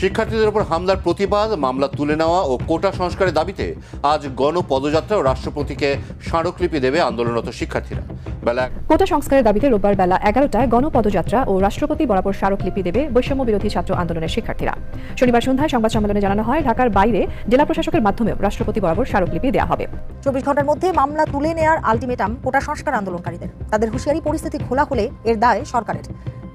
শিক্ষার্থীদের উপর হামলার প্রতিবাদ মামলা তুলে নেওয়া ও কোটা সংস্কারের দাবিতে আজ গণপদযাত্রা ও রাষ্ট্রপতিকে স্মারকলিপি দেবে আন্দোলনরত শিক্ষার্থীরা। বেলা কোটা সংস্কারের দাবিতে রোববার বেলা এগারোটায় গণপদযাত্রা ও রাষ্ট্রপতি বরাবর স্মারকলিপি দেবে বৈষম্য বিরোধী ছাত্র আন্দোলনের শিক্ষার্থীরা। শনিবার সন্ধ্যায় সংবাদ সম্মেলনে জানানো হয় ঢাকার বাইরে জেলা প্রশাসকের মাধ্যমেও রাষ্ট্রপতি বরাবর স্মারকলিপি দেওয়া হবে। চব্বিশ ঘণ্টার মধ্যে মামলা তুলে নেওয়ার আলটিমেটাম কোটা সংস্কার আন্দোলনকারীদের। তাদের হুঁশিয়ারি পরিস্থিতি খোলা হলে এর দায় সরকারের।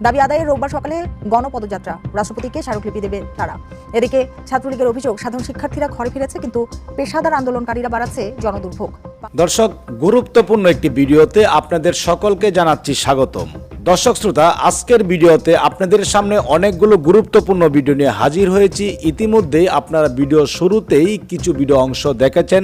দাবি আদায়ে রোববার সকালে গণপদযাত্রা। রাষ্ট্রপতিকে স্মারকলিপি দেবে তারা। এদিকে ছাত্রলীগের অভিযোগ, সাধারণ শিক্ষার্থীরা ঘরে ফিরেছে কিন্তু পেশাদার আন্দোলনকারীরা বাড়াচ্ছে জনদুর্ভোগ। দর্শক, গুরুত্বপূর্ণ একটি ভিডিওতে আপনাদের সকলকে জানাচ্ছি স্বাগতম। দর্শক শ্রোতা, আজকের ভিডিওতে আপনাদের সামনে অনেকগুলো গুরুত্বপূর্ণ ভিডিও নিয়ে হাজির হয়েছি। ইতিমধ্যেই আপনারা ভিডিও শুরুতেই কিছু ভিডিও অংশ দেখেছেন।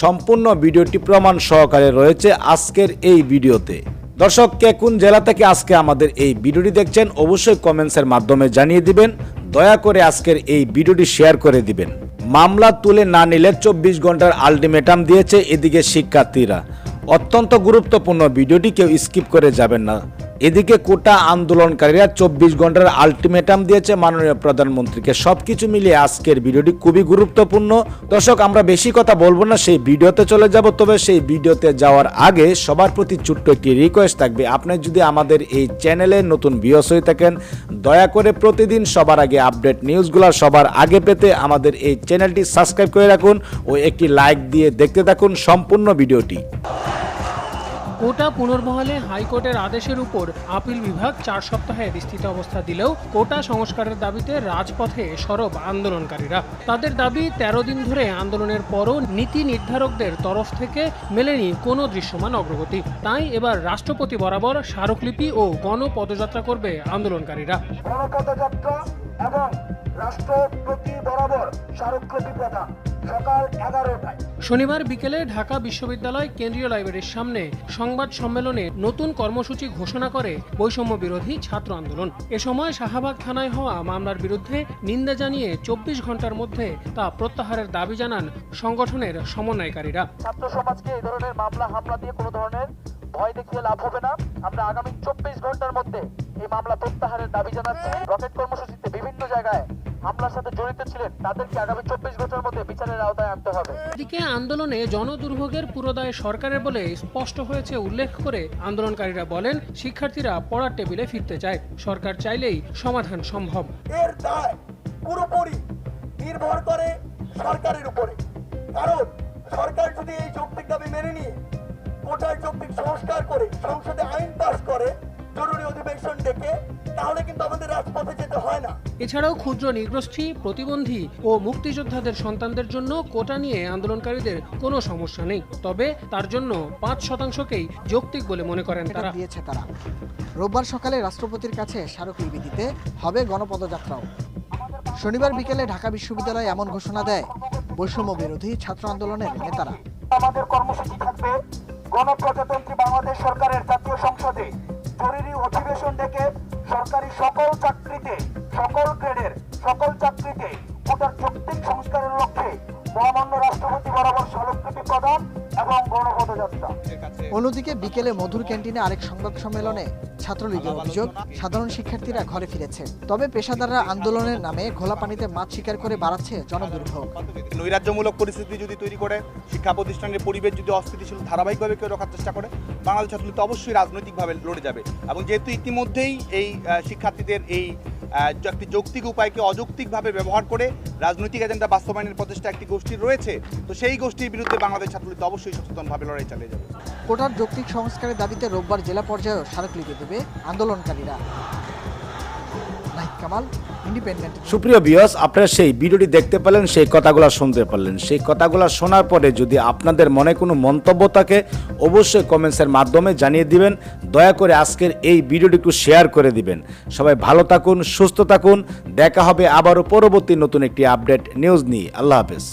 সম্পূর্ণ ভিডিওটি প্রমাণ সহকারে রয়েছে আজকের এই ভিডিওতে। দর্শক, কে কোন জেলা থেকে আজকে আমাদের এই ভিডিওটি দেখছেন, অবশ্যই কমেন্টসের মাধ্যমে জানিয়ে দিবেন। দয়া করে আজকের এই ভিডিওটি শেয়ার করে দিবেন। মামলা তুলে না নিলে চব্বিশ ঘণ্টার আলটিমেটাম দিয়েছে এদিকে শিক্ষার্থীরা। অত্যন্ত গুরুত্বপূর্ণ ভিডিওটি কেউ স্কিপ করে যাবেন না। এদিকে কোটা আন্দোলনকারীরা চব্বিশ ঘণ্টার আলটিমেটাম দিয়েছে মাননীয় প্রধানমন্ত্রীকে। সবকিছু মিলিয়ে আজকের ভিডিওটি খুবই গুরুত্বপূর্ণ। দর্শক, আমরা বেশি কথা বলব না, সেই ভিডিওতে চলে যাব, তবে সেই ভিডিওতে যাওয়ার আগে সবার প্রতি ছোট্ট একটি রিকোয়েস্ট থাকবে। আপনি যদি আমাদের এই চ্যানেলে নতুন ভিউস হয়ে থাকেন, দয়া করে প্রতিদিন সবার আগে আপডেট নিউজগুলো সবার আগে পেতে আমাদের এই চ্যানেলটি সাবস্ক্রাইব করে রাখুন ও একটি লাইক দিয়ে দেখতে থাকুন সম্পূর্ণ ভিডিওটি। কোটা পুনর্বহালে হাইকোর্টের আদেশের উপর আপিল বিভাগ চার সপ্তাহে বিস্তৃত অবস্থা দিলেও কোটা সংস্কারের দাবিতে রাজপথে সরব আন্দোলনকারীরা। তাদের দাবি, তেরো দিন ধরে আন্দোলনের পরও নীতি নির্ধারকদের তরফ থেকে মেলেনি কোনো দৃশ্যমান অগ্রগতি। তাই এবার রাষ্ট্রপতি বরাবর স্মারকলিপি ও গণপদযাত্রা করবে আন্দোলনকারীরা। গণপদযাত্রা এবং রাষ্ট্রপতি বরাবর স্মারকলিপি প্রদান। সকাল এগারোটায়। শনিবার বিকেলে ঢাকা বিশ্ববিদ্যালয় কেন্দ্রীয় লাইব্রেরির সামনে সংবাদ সম্মেলনে নতুন কর্মসূচি ঘোষণা করে বৈষম্য বিরোধী ছাত্র আন্দোলন। এ সময় শাহবাগ থানায় হওয়া মামলার বিরুদ্ধে নিন্দা জানিয়ে চব্বিশ ঘণ্টার মধ্যে তা প্রত্যাহারের দাবি জানান সংগঠনের সমন্বয়কারীরা। ছাত্র সমাজকে এই ধরনের মামলা হামলা দিয়ে কোনো ধরনের ভয় দেখিয়ে লাভ হবে না। আমরা আগামী চব্বিশ ঘণ্টার মধ্যে এই মামলা প্রত্যাহারের দাবি জানাচ্ছি। রকেট কর্মসূচিতে বিভিন্ন জায়গায় হামলার সাথে জড়িত ছিলেন তাদেরকে আগামী চব্বিশ ঘণ্টার মধ্যে বিচারের আওতায় আনতে হবে। এদিকে আন্দোলনে জনদুর্ভোগের পুরোদায় সরকারের বলে স্পষ্ট হয়েছে উল্লেখ করে আন্দোলনকারীরা বলেন শিক্ষার্থীরা পড়ার টেবিলে ফিরতে চায়। সরকার চাইলেই সমাধান সম্ভব। এর দায় পুরোপুরি নির্ভর করে সরকারের উপরে। কারণ সরকার যদি এই যৌক্তিক দাবি মেনে নিয়ে কোটার যৌক্তিক সংস্কার করে সংসদে আইন পাস করে জরুরি অধিবেশন ডেকে তাহলে কিন্তু আমাদের রাজপথে এছাড়াও ক্ষুদ্র নির্গোষ্ঠী প্রতিবন্ধী ও মুক্তিযোদ্ধাদের সন্তানদের জন্য কোটা নিয়ে আন্দোলনকারীদের কোনো সমস্যা নেই। তবে তার জন্য পাঁচ শতাংশকেই যৌক্তিক বলে মনে করেন তারা। দিয়েছে তারা। রোববার সকালে রাষ্ট্রপতির কাছে স্মারকলিপি দিতে হবে গণপদযাত্রাও। শনিবার বিকেলে ঢাকা বিশ্ববিদ্যালয় এমন ঘোষণা দেয় বৈষম্য বিরোধী ছাত্র আন্দোলনের নেতারা। আমাদের কর্মসূচি থাকবে গণপ্রজাতন্ত্রী বাংলাদেশ সরকারের জাতীয় সংসদে জরুরি অধিবেশন ডেকে সরকারি সকল চাকরিতে সকল গ্রেডের সকল চাকরিতে কোটার যৌক্তিক সংস্কারের লক্ষ্যে মহামান্য রাষ্ট্রপতি বরাবর স্মারকলিপি প্রদান এবং গণপদযাত্রা অন্যদিকে বিকেলে মধুর ক্যান্টিনে আরেক সংবাদ সম্মেলনে ছাত্রলীগের অভিযোগ সাধারণ শিক্ষার্থীরা ঘরে ফিরেছে। তবে পেশাদাররা আন্দোলনের নামে ঘোলা পানিতে মাছ শিকার করে বাড়াচ্ছে জনদুর্ভোগ। নৈরাজ্যমূলক পরিস্থিতি যদি তৈরি করে শিক্ষা প্রতিষ্ঠানের পরিবেশ যদি অস্থিতিশীল ধারাবাহিকভাবে কেউ রক্ষার চেষ্টা করে বাংলাদেশ ছাত্রলীগ তো অবশ্যই রাজনৈতিকভাবে লড়ে যাবে। এবং যেহেতু ইতিমধ্যেই এই আহ, শিক্ষার্থীদের এই একটি যৌক্তিক উপায়কে অযৌক্তিকভাবে ব্যবহার করে রাজনৈতিক এজেন্ডা বাস্তবায়নের প্রচেষ্টা একটি গোষ্ঠী রয়েছে। তো সেই গোষ্ঠীর বিরুদ্ধে বাংলাদেশ ছাত্রলীগ অবশ্যই সচেতনভাবে লড়াই চালিয়ে যাবে। কোটার যৌক্তিক সংস্কারের দাবিতে রোববার জেলা পর্যায়েও স্মারকলিপি দেবে আন্দোলনকারীরা। সুপ্রিয় বিয়স আপনারা সেই ভিডিওটি দেখতে পেলেন, সেই কথাগুলো শুনতে পারলেন সেই কথাগুলো শোনার পরে যদি আপনাদের মনে কোনো মন্তব্য থাকে, অবশ্যই কমেন্টসের মাধ্যমে জানিয়ে দিবেন। দয়া করে আজকের এই ভিডিওটি একটু শেয়ার করে দিবেন। সবাই ভালো থাকুন, সুস্থ থাকুন। দেখা হবে আবারও পরবর্তী নতুন একটি আপডেট নিউজ নিয়ে। আল্লাহ হাফেজ।